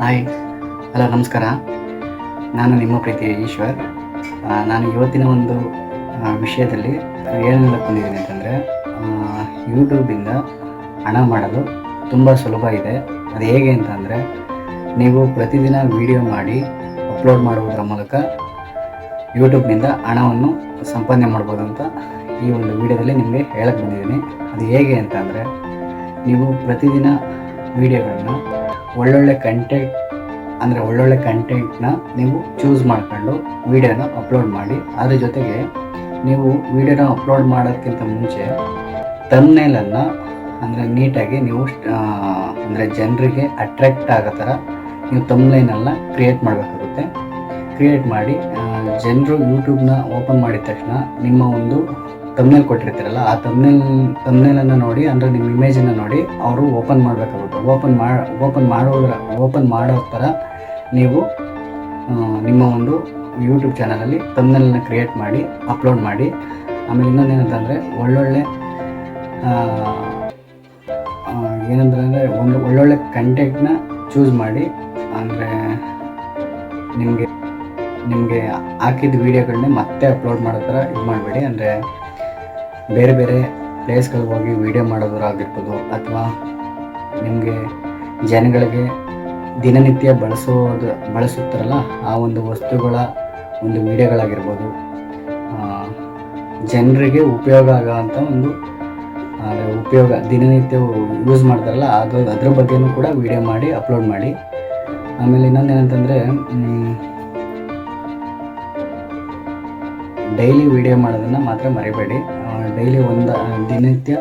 Hi hello ನಮಸ್ಕಾರ. ನಾನು ನಿಮ್ಮ ಪ್ರೀತಿಯ ಈಶ್ವರ್. ನಾನು ಇವತ್ತಿನ ಒಂದು ವಿಷಯದಲ್ಲಿ ಏನೆಲ್ಲ ಬಂದಿದ್ದೀನಿ ಅಂತಂದರೆ ಯೂಟ್ಯೂಬಿಂದ ಹಣ ಮಾಡಲು ತುಂಬ ಸುಲಭ ಇದೆ. ಅದು ಹೇಗೆ ಅಂತಂದರೆ, ನೀವು ಪ್ರತಿದಿನ ವಿಡಿಯೋ ಮಾಡಿ ಅಪ್ಲೋಡ್ ಮಾಡುವುದರ ಮೂಲಕ ಯೂಟ್ಯೂಬ್ನಿಂದ ಹಣವನ್ನು ಸಂಪಾದನೆ ಮಾಡ್ಬೋದು ಅಂತ ಈ ಒಂದು ವಿಡಿಯೋದಲ್ಲಿ ನಿಮಗೆ ಹೇಳಕ್ಕೆ ಬಂದಿದ್ದೀನಿ. ಅದು ಹೇಗೆ ಅಂತಂದರೆ, ನೀವು ಪ್ರತಿದಿನ ವಿಡಿಯೋಗಳನ್ನ ಒಳ್ಳೊಳ್ಳೆ ಕಂಟೆಂಟ್ ಅಂದರೆ ಒಳ್ಳೊಳ್ಳೆ ಕಂಟೆಂಟ್ನ ನೀವು ಚೂಸ್ ಮಾಡ್ಕೊಂಡು ವಿಡಿಯೋನ ಅಪ್ಲೋಡ್ ಮಾಡಿ. ಅದ್ರ ಜೊತೆಗೆ ನೀವು ವಿಡಿಯೋನ ಅಪ್ಲೋಡ್ ಮಾಡೋದಕ್ಕಿಂತ ಮುಂಚೆ ತಮ್ನೇಲನ್ನು ಅಂದರೆ ನೀಟಾಗಿ ನೀವು ಅಂದರೆ ಜನರಿಗೆ ಅಟ್ರ್ಯಾಕ್ಟ್ ಆಗೋ ಥರ ನೀವು ತಮ್ಲೈನೆಲ್ಲ ಕ್ರಿಯೇಟ್ ಮಾಡಬೇಕಾಗುತ್ತೆ. ಕ್ರಿಯೇಟ್ ಮಾಡಿ ಜನರು ಯೂಟ್ಯೂಬ್ನ ಓಪನ್ ಮಾಡಿದ ತಕ್ಷಣ ನಿಮ್ಮ ಒಂದು ತಮ್ನೇಲ್ ಕೊಟ್ಟಿರ್ತೀರಲ್ಲ ಆ ತಮ್ನೇಲ್ ತಮ್ನೇಲನ್ನು ನೋಡಿ ಅಂದರೆ ನಿಮ್ಮ ಇಮೇಜನ್ನು ನೋಡಿ ಅವರು ಓಪನ್ ಮಾಡಬೇಕಾಗುತ್ತೆ. ಓಪನ್ ಮಾಡಿ ಓಪನ್ ಮಾಡೋದ್ರ ಓಪನ್ ಮಾಡೋ ಥರ ನೀವು ನಿಮ್ಮ ಒಂದು ಯೂಟ್ಯೂಬ್ ಚಾನಲಲ್ಲಿ ತಮ್ನೇಲನ್ನು ಕ್ರಿಯೇಟ್ ಮಾಡಿ ಅಪ್ಲೋಡ್ ಮಾಡಿ. ಆಮೇಲೆ ಇನ್ನೊಂದೇನಂತಂದರೆ ಒಳ್ಳೊಳ್ಳೆ ಆ, ಆ, ಏನಂದ್ರೆ ಒಂದು ಒಳ್ಳೊಳ್ಳೆ ಕಂಟೆಂಟ್ನ ಚೂಸ್ ಮಾಡಿ ಅಂದರೆ ನಿಮಗೆ ನಿಮಗೆ ಹಾಕಿದ ವೀಡಿಯೋಗಳನ್ನೇ ಮತ್ತೆ ಅಪ್ಲೋಡ್ ಮಾಡೋ ಥರ ಇದು ಮಾಡಬೇಡಿ. ಅಂದರೆ ಬೇರೆ ಬೇರೆ ಪ್ಲೇಸ್ಗಳಿಗೆ ಹೋಗಿ ವೀಡಿಯೋ ಮಾಡೋದರಾಗಿರ್ಬೋದು ಅಥವಾ ನಿಮಗೆ ಜನಗಳಿಗೆ ದಿನನಿತ್ಯ ಬಳಸೋದು, ಬಳಸುತ್ತಾರಲ್ಲ, ಆ ಒಂದು ವಸ್ತುಗಳ ಒಂದು ವೀಡಿಯೋಗಳಾಗಿರ್ಬೋದು ಜನರಿಗೆ ಉಪಯೋಗ ಆಗೋವಂಥ ಒಂದು ಉಪಯೋಗ, ದಿನನಿತ್ಯ ಯೂಸ್ ಮಾಡ್ತಾರಲ್ಲ, ಅದು, ಅದ್ರ ಬಗ್ಗೆನೂ ಕೂಡ ವೀಡಿಯೋ ಮಾಡಿ, ಅಪ್ಲೋಡ್ ಮಾಡಿ. ಆಮೇಲೆ ಇನ್ನೊಂದು ಏನಂತಂದರೆ ಡೈಲಿ ವೀಡಿಯೋ ಮಾಡೋದನ್ನು ಮಾತ್ರ ಮರಿಬೇಡಿ. ಡೈಲಿ ಒಂದು ದಿನನಿತ್ಯ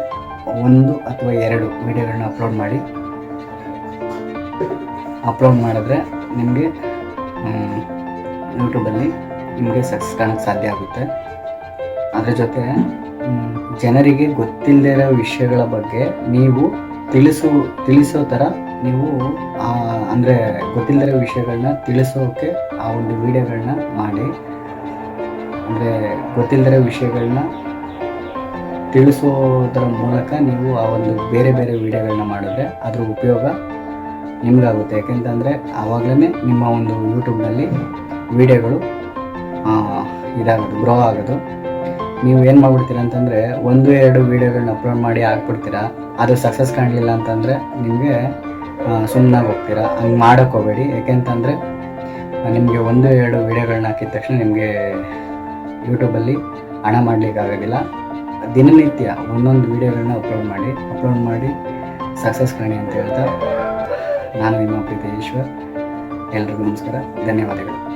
ಒಂದು ಅಥವಾ ಎರಡು ವಿಡಿಯೋಗಳನ್ನ ಅಪ್ಲೋಡ್ ಮಾಡಿ. ಅಪ್ಲೋಡ್ ಮಾಡಿದ್ರೆ ನಿಮಗೆ ಯೂಟ್ಯೂಬಲ್ಲಿ ನಿಮಗೆ ಸಕ್ಸಸ್ ಕಾಣೋಕ್ಕೆ ಸಾಧ್ಯ ಆಗುತ್ತೆ. ಅದರ ಜೊತೆ ಜನರಿಗೆ ಗೊತ್ತಿಲ್ಲದೆ ಇರೋ ವಿಷಯಗಳ ಬಗ್ಗೆ ನೀವು ತಿಳಿಸು, ತಿಳಿಸೋ ಥರ ನೀವು ಅಂದರೆ ಗೊತ್ತಿಲ್ಲದೆ ಇರೋ ವಿಷಯಗಳನ್ನ ತಿಳಿಸೋಕೆ ಆ ಒಂದು ವಿಡಿಯೋಗಳನ್ನ ಮಾಡಿ. ಅಂದರೆ ಗೊತ್ತಿಲ್ಲದಿರೋ ವಿಷಯಗಳನ್ನ ತಿಳಿಸೋದರ ಮೂಲಕ ನೀವು ಆ ಒಂದು ಬೇರೆ ಬೇರೆ ವಿಡಿಯೋಗಳನ್ನ ಮಾಡಿದ್ರೆ ಅದರ ಉಪಯೋಗ ನಿಮಗಾಗುತ್ತೆ. ಯಾಕೆಂತಂದರೆ ಆವಾಗಲೇ ನಿಮ್ಮ ಒಂದು ಯೂಟ್ಯೂಬ್ನಲ್ಲಿ ವಿಡಿಯೋಗಳು ಇದಾಗೋದು ಗ್ರೋ ಆಗೋದು. ನೀವು ಏನು ಮಾಡ್ಬಿಡ್ತೀರ ಅಂತಂದರೆ ಒಂದು, ಎರಡು ವೀಡಿಯೋಗಳನ್ನ ಅಪ್ಲೋಡ್ ಮಾಡಿ ಹಾಕ್ಬಿಡ್ತೀರಾ ಅದು ಸಕ್ಸಸ್ ಕಾಣಲಿಲ್ಲ ಅಂತಂದರೆ ನಿಮಗೆ ಸುಮ್ಮನಾಗಿ ಹೋಗ್ತೀರಾ. ಹಂಗೆ ಮಾಡೋಕ್ಕೆ ಹೋಗಬೇಡಿ. ಯಾಕೆಂತಂದರೆ ನಿಮಗೆ ಒಂದು, ಎರಡು ವೀಡಿಯೋಗಳನ್ನ ಹಾಕಿದ ತಕ್ಷಣ ನಿಮಗೆ ಯೂಟ್ಯೂಬಲ್ಲಿ ಹಣ ಮಾಡಲಿಕ್ಕೆ ಆಗೋದಿಲ್ಲ ದಿನನಿತ್ಯ ಒಂದೊಂದು ವೀಡಿಯೋಗಳನ್ನ ಅಪ್ಲೋಡ್ ಮಾಡಿ ಅಪ್ಲೋಡ್ ಮಾಡಿ ಸಕ್ಸಸ್ ಕಾಣಿ ಅಂತ ಹೇಳ್ತಾ ನಾನು ನಿಮ್ಮ ಪ್ರೀತಿ ಈಶ್ವರ್. ಎಲ್ರಿಗೂ ನಮಸ್ಕಾರ. ಧನ್ಯವಾದಗಳು.